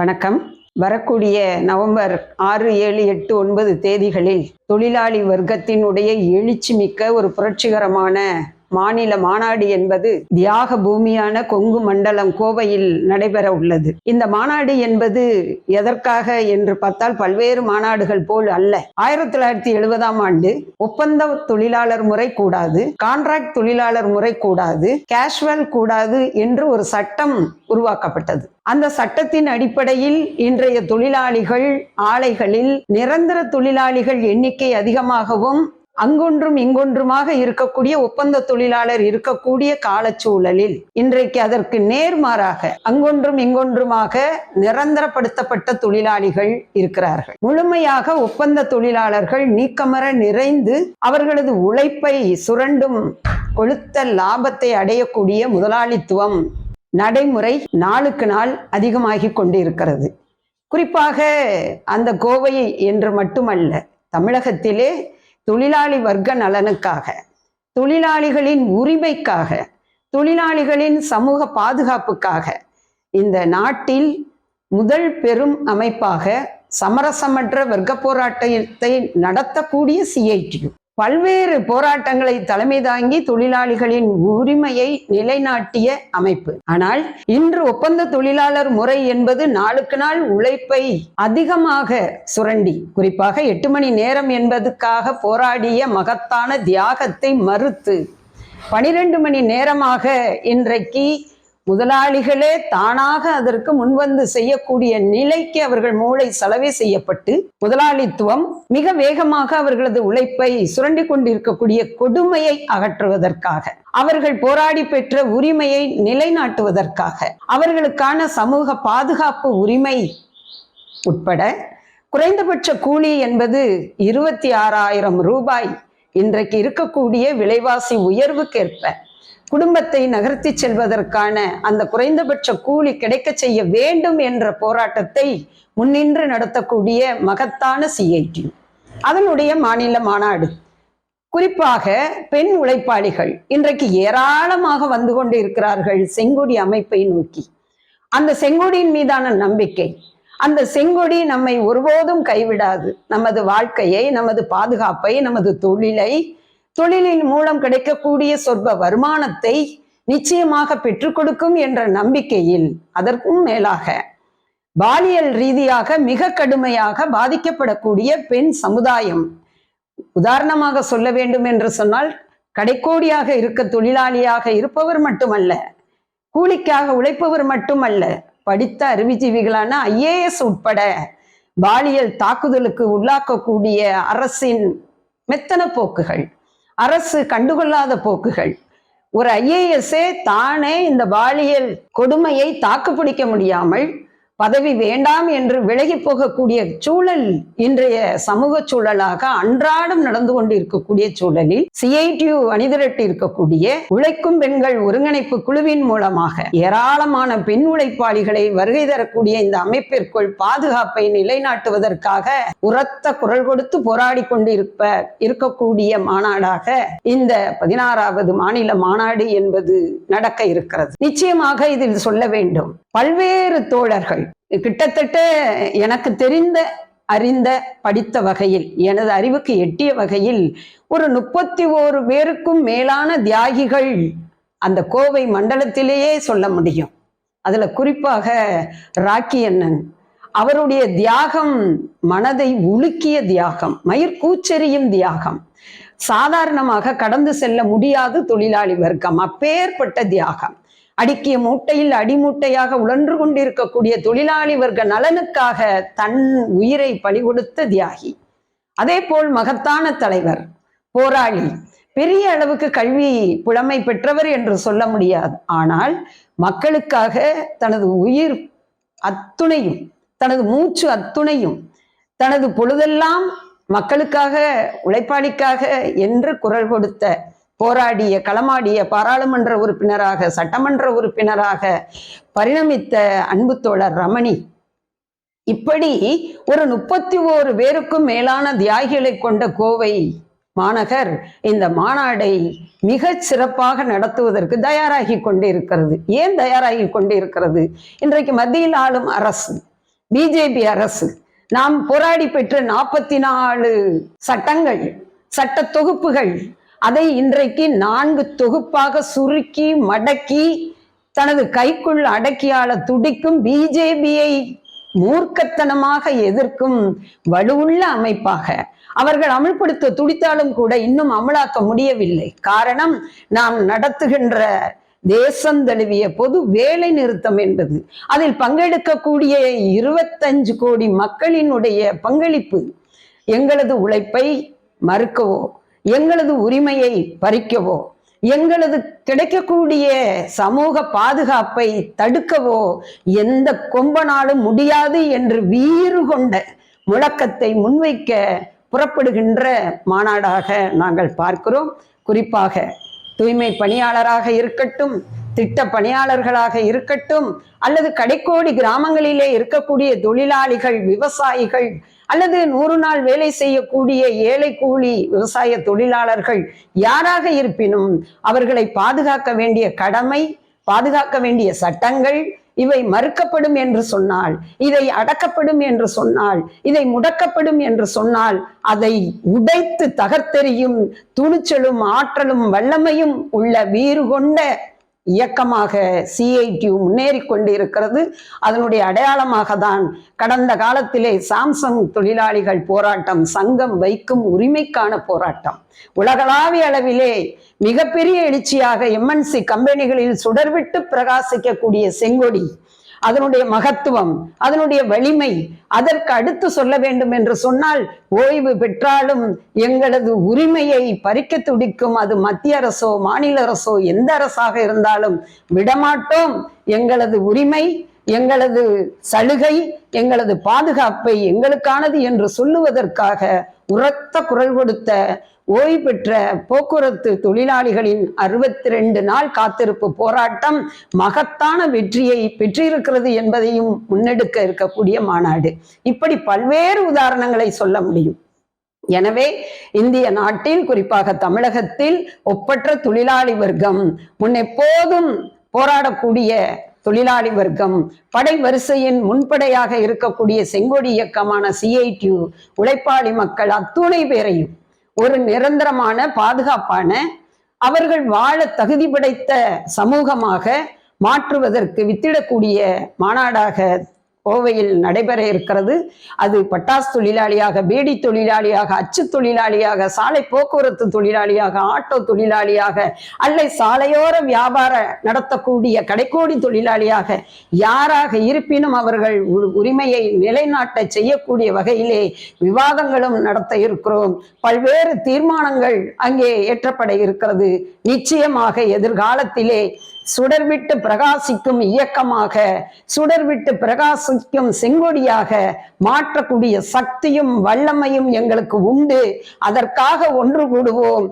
வணக்கம். வரக்கூடிய நவம்பர் ஆறு ஏழு எட்டு ஒன்பது தேதிகளில் தொழிலாளி வர்க்கத்தினுடைய எழுச்சி மிக்க ஒரு புரட்சிகரமான மாநில மாநாடு என்பது தியாக பூமியான கொங்கு மண்டலம் கோவையில் நடைபெற உள்ளது. இந்த மாநாடு என்பது எதற்காக என்று பார்த்தால் பல்வேறு மாநாடுகள் போல் அல்ல. ஆயிரத்தி தொள்ளாயிரத்தி எழுபதாம் ஆண்டு ஒப்பந்த தொழிலாளர் முறை கூடாது கான்ட்ராக்ட் தொழிலாளர் முறை கூடாது கேஷுவல் கூடாது என்று ஒரு சட்டம் உருவாக்கப்பட்டது. அந்த சட்டத்தின் அடிப்படையில் இன்றைய தொழிலாளிகள் ஆலைகளில் நிரந்தர தொழிலாளிகள் எண்ணிக்கை அதிகமாகவும் அங்கொன்றும் இங்கொன்றுமாக இருக்கக்கூடிய ஒப்பந்த தொழிலாளர் இருக்கக்கூடிய காலச்சூழலில் இன்றைக்கு அதற்கு நேர்மாறாக அங்கொன்றும் இங்கொன்றுமாக நிரந்தரப்படுத்தப்பட்ட தொழிலாளிகள் இருக்கிறார்கள். முழுமையாக ஒப்பந்த தொழிலாளர்கள் நீக்கமர நிறைந்து அவர்களது உழைப்பை சுரண்டும் கொளுத்த லாபத்தை அடையக்கூடிய முதலாளித்துவம் நடைமுறை நாளுக்கு நாள் அதிகமாகி கொண்டிருக்கிறது. குறிப்பாக அந்த கோவை என்று மட்டுமல்ல தமிழகத்திலே தொழிலாளி வர்க்க நலனுக்காக தொழிலாளிகளின் உரிமைக்காக தொழிலாளிகளின் சமூக பாதுகாப்புக்காக இந்த நாட்டில் முதல் பெரும் அமைப்பாக சமரசமற்ற வர்க்க போராட்டத்தை நடத்தக்கூடிய சிஐடியு பல்வேறு போராட்டங்களை தலைமை தாங்கி தொழிலாளிகளின் உரிமையை நிலைநாட்டிய அமைப்பு. ஆனால் இன்று ஒப்பந்த தொழிலாளர் முறை என்பது நாளுக்கு நாள் உழைப்பை அதிகமாக சுரண்டி குறிப்பாக எட்டு மணி நேரம் என்பதுக்காக போராடிய மகத்தான தியாகத்தை மறுத்து பனிரெண்டு மணி நேரமாக இன்றைக்கு முதலாளிகளே தானாக அதற்கு முன்வந்து செய்யக்கூடிய நிலைக்கு அவர்கள் மூளை செலவே செய்யப்பட்டு முதலாளித்துவம் மிக வேகமாக அவர்களது உழைப்பை சுரண்டி கொண்டிருக்கக்கூடிய கொடுமையை அகற்றுவதற்காக அவர்கள் போராடி பெற்ற உரிமையை நிலைநாட்டுவதற்காக அவர்களுக்கான சமூக பாதுகாப்பு உரிமை உட்பட குறைந்தபட்ச கூலி என்பது இருபத்தி ஆறாயிரம் ரூபாய் இன்றைக்கு இருக்கக்கூடிய விலைவாசி உயர்வுக்கேற்ப குடும்பத்தை நகர்த்தி செல்வதற்கான அந்த குறைந்தபட்ச கூலி கிடைக்க செய்ய வேண்டும் என்ற போராட்டத்தை முன்னின்று நடத்தக்கூடிய மகத்தான சிஐடி அதனுடைய மாநில மாநாடு. குறிப்பாக பெண் உழைப்பாளிகள் இன்றைக்கு ஏராளமாக வந்து கொண்டு இருக்கிறார்கள் செங்கொடி அமைப்பை நோக்கி. அந்த செங்கொடியின் மீதான நம்பிக்கை அந்த செங்கொடி நம்மை ஒருபோதும் கைவிடாது. நமது வாழ்க்கையை நமது பாதுகாப்பை நமது தொழிலை தொழிலின் மூலம் கிடைக்கக்கூடிய சொற்ப வருமானத்தை நிச்சயமாக பெற்றுக் கொடுக்கும் என்ற நம்பிக்கையில் அதற்கும் மேலாக பாலியல் ரீதியாக மிக கடுமையாக பாதிக்கப்படக்கூடிய பெண் சமுதாயம் உதாரணமாக சொல்ல வேண்டும் என்று சொன்னால் கடைக்கோடியாக இருக்க தொழிலாளியாக இருப்பவர் மட்டுமல்ல கூலிக்காக உழைப்பவர் மட்டுமல்ல படித்த அறிவுஜீவிகளான ஐஏஎஸ் உட்பட பாலியல் தாக்குதலுக்கு உள்ளாக்கக்கூடிய அரசின் மெத்தன போக்குகள். அரசு கண்டுகொள்ளாத போக்குகள். ஒரு ஐஏஎஸ்ஏ தானே இந்த பாலியல் கொடுமையை தாக்குப்பிடிக்க முடியாமல் பதவி வேண்டாம் என்று விலகி போகக்கூடிய சூழல் இன்றைய சமூக சூழலாக அன்றாடம் நடந்து கொண்டு இருக்கக்கூடிய சூழலில் சிஐடியு அணிதிரட்டி இருக்கக்கூடிய உழைக்கும் பெண்கள் ஒருங்கிணைப்பு குழுவின் மூலமாக ஏராளமான பெண் உழைப்பாளிகளை வருகை தரக்கூடிய இந்த அமைப்பிற்குள் பாதுகாப்பை நிலைநாட்டுவதற்காக உரத்த குரல் கொடுத்து போராடி கொண்டிருப்ப இருக்கக்கூடிய மாநாடாக இந்த பதினாறாவது மாநில மாநாடு என்பது நடக்க இருக்கிறது. நிச்சயமாக இதில் சொல்ல வேண்டும். பல்வேறு தோழர்கள் கிட்டத்தட்ட எனக்கு தெரிந்த அறிந்த படித்த வகையில் எனது அறிவுக்கு எட்டிய வகையில் ஒரு முப்பத்தி ஓரு பேருக்கும் மேலான தியாகிகள் அந்த கோவை மண்டலத்திலேயே சொல்ல முடியும். அதுல குறிப்பாக ராக்கி அண்ணன் அவருடைய தியாகம் மனதை உலுக்கிய தியாகம் மயிர்கூச்செறியும் தியாகம். சாதாரணமாக கடந்து செல்ல முடியாது தொழிலாளி வர்க்கம் அப்பேற்பட்ட தியாகம். அடுக்கிய மூட்டையில் அடிமூட்டையாக உழன்று கொண்டிருக்கக்கூடிய தொழிலாளி வர்க்க நலனுக்காக தன் உயிரை பறிகொடுத்த தியாகி. அதே போல் மகத்தான தலைவர் போராளி பெரிய அளவுக்கு கல்வி புலமை பெற்றவர் என்று சொல்ல முடியாது. ஆனால் மக்களுக்காக தனது உயிர் அத்துணையும் தனது மூச்சு அத்துணையும் தனது பொழுதெல்லாம் மக்களுக்காக உழைப்பாளிக்காக என்று குரல் கொடுத்த போராடிய களமாடிய பாராளுமன்ற உறுப்பினராக சட்டமன்ற உறுப்பினராக பரிணமித்த அன்பு தோழர் ரமணி. இப்படி ஒரு முப்பத்தி ஓரு பேருக்கும் மேலான தியாகிகளை கொண்ட கோவை மாநகர் இந்த மாநாடை மிகச் சிறப்பாக நடத்துவதற்கு தயாராகி கொண்டிருக்கிறது. ஏன் தயாராகி கொண்டிருக்கிறது? இன்றைக்கு மத்தியில் ஆளும் அரசு பிஜேபி அரசு நாம் போராடி பெற்ற நாற்பத்தி நாலு சட்டங்கள் சட்ட தொகுப்புகள் அதை இன்றைக்கு நான்கு தொகுப்பாக சுருக்கி மடக்கி தனது கைக்குள் அடக்கியாள துடிக்கும் பிஜேபியை மூர்க்கத்தனமாக எதிர்க்கும் வலுவுள்ள அமைப்பாக அவர்கள் அமல்படுத்த துடித்தாலும் கூட இன்னும் அமலாக்க முடியவில்லை. காரணம் நாம் நடத்துகின்ற தேசம் தழுவிய பொது வேலை நிறுத்தம் என்பது. அதில் பங்கெடுக்கக்கூடிய இருபத்தஞ்சு கோடி மக்களினுடைய பங்களிப்பு எங்களது உழைப்பை மறுக்கவோ? எங்களது உரிமையை பறிக்கவோ எங்களது கிடைக்கக்கூடிய சமூக பாதுகாப்பை தடுக்கவோ எந்த கொம்பனாலும் முடியாது என்று வீறு கொண்ட முழக்கத்தை முன்வைக்க புறப்படுகின்ற மாநாடாக நாங்கள் பார்க்கிறோம். குறிப்பாக தூய்மை பணியாளராக இருக்கட்டும் திட்ட பணியாளர்களாக இருக்கட்டும் அல்லது கடைக்கோடி கிராமங்களிலே இருக்கக்கூடிய தொழிலாளிகள் விவசாயிகள் அல்லது நூறு நாள் வேலை செய்யக்கூடிய ஏழை கூலி விவசாய தொழிலாளர்கள் யாராக இருப்பினும் அவர்களை பாதுகாக்க வேண்டிய கடமை பாதுகாக்க வேண்டிய சட்டங்கள் இவை மறுக்கப்படும் என்று சொன்னால் இதை அடக்கப்படும் என்று சொன்னால் இதை முடக்கப்படும் என்று சொன்னால் அதை உடைத்து தகர்த்தெறியும் துணிச்சலும் ஆற்றலும் வல்லமையும் உள்ள வீறு கொண்ட இயக்கமாக சிஐடியு முன்னேறி கொண்டு இருக்கிறது அதனுடைய அடையாளமாக தான் கடந்த காலத்திலே சாம்சங் தொழிலாளிகள் போராட்டம் சங்கம் வைக்கும் உரிமைக்கான போராட்டம். உலகளாவிய அளவிலே மிகப்பெரிய எழுச்சியாக எம்என்சி கம்பெனிகளில் சுடர்விட்டு பிரகாசிக்கக்கூடிய செங்கொடி அதனுடைய மகத்துவம் அதனுடைய வலிமை அதற்கு அடுத்து சொல்ல வேண்டும் என்று சொன்னால் ஓய்வு பெற்றாலும் எங்களது உரிமையை பறிக்க துடிக்கும் அது மத்திய அரசோ மாநில அரசோ எந்த அரசாக இருந்தாலும் விடமாட்டோம். எங்களது உரிமை எங்களது சலுகை எங்களது பாதுகாப்பை எங்களுக்கானது என்று சொல்லுவதற்காக உரத்த குரல் கொடுத்த ஓய்வு பெற்ற போக்குவரத்து தொழிலாளிகளின் அறுபத்தி ரெண்டு நாள் காத்திருப்பு போராட்டம் மகத்தான வெற்றியை பெற்றிருக்கிறது என்பதையும் முன்னெடுக்க இருக்கக்கூடிய மாநாடு. இப்படி பல்வேறு உதாரணங்களை சொல்ல முடியும். எனவே இந்திய நாட்டில் குறிப்பாக தமிழகத்தில் ஒப்பற்ற தொழிலாளி வர்க்கம் முன்னெப்போதும் போராடக்கூடிய தொழிலாளி வர்க்கம் படை வரிசையின் முன்படையாக இருக்கக்கூடிய செங்கோடி இயக்கமான சிஐடியு உழைப்பாளி மக்கள் அத்துணை பேரையும் ஒரு நிரந்தரமான பாதுகாப்பான அவர்கள் வாழ தகுதி படைத்த சமூகமாக மாற்றுவதற்கு வித்திடக்கூடிய மாநாடாக கோவையில் நடைபெற இருக்கிறது. அது பட்டாசு தொழிலாளியாக பீடி தொழிலாளியாக அச்சு தொழிலாளியாக சாலை போக்குவரத்து தொழிலாளியாக ஆட்டோ தொழிலாளியாக அல்ல சாலையோர வியாபார நடத்தக்கூடிய கடைக்கோடி தொழிலாளியாக யாராக இருப்பினும் அவர்கள் உரிமையை நிலைநாட்ட செய்யக்கூடிய வகையிலே விவாதங்களும் நடத்த இருக்கிறோம். பல்வேறு தீர்மானங்கள் அங்கே ஏற்றப்பட இருக்கிறது. நிச்சயமாக எதிர்காலத்திலே சுடர்விட்டு பிரகாசிக்கும் இயக்கமாக சுடர்விட்டு பிரகாசிக்கும் செங்கொடியாக மாற்றக்கூடிய சக்தியும் வல்லமையும் எங்களுக்கு உண்டு. அதற்காக ஒன்று கூடுவோம்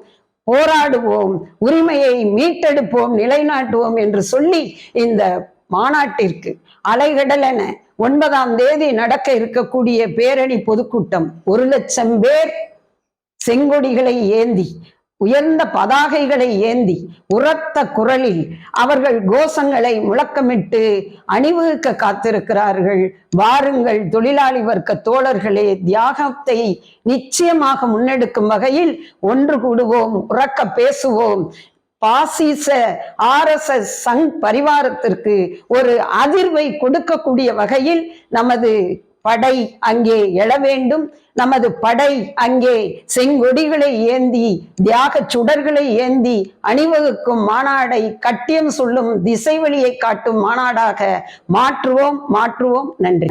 போராடுவோம் உரிமையை மீட்டெடுப்போம் நிலைநாட்டுவோம் என்று சொல்லி இந்த மாநாட்டிற்கு அலைகடலென ஒன்பதாம் தேதி நடக்க இருக்கக்கூடிய பேரணி பொதுக்கூட்டம். ஒரு லட்சம் பேர் செங்கொடிகளை ஏந்தி உயர்ந்த பதாகைகளை ஏந்தி உரத்த குரலில் அவர்கள் கோஷங்களை முழக்கமிட்டு அணிவகுக்க காத்திருக்கிறார்கள். வாருங்கள் தொழிலாளி வர்க்க தோழர்களே தியாகத்தை நிச்சயமாக முன்னெடுக்கும் வகையில் ஒன்று கூடுவோம் உறக்க பேசுவோம். பாசிச ஆர்எஸ்எஸ் சங் பரிவாரத்திற்கு ஒரு அதிர்வை கொடுக்கக்கூடிய வகையில் நமது படை அங்கே எழ வேண்டும். நமது படை அங்கே செங்கொடிகளை ஏந்தி தியாக சுடர்களை ஏந்தி அணிவகுக்கும் மாநாடை கட்டியம் சொல்லும் திசை வழியை காட்டும் மாநாடாக மாற்றுவோம் மாற்றுவோம். நன்றி.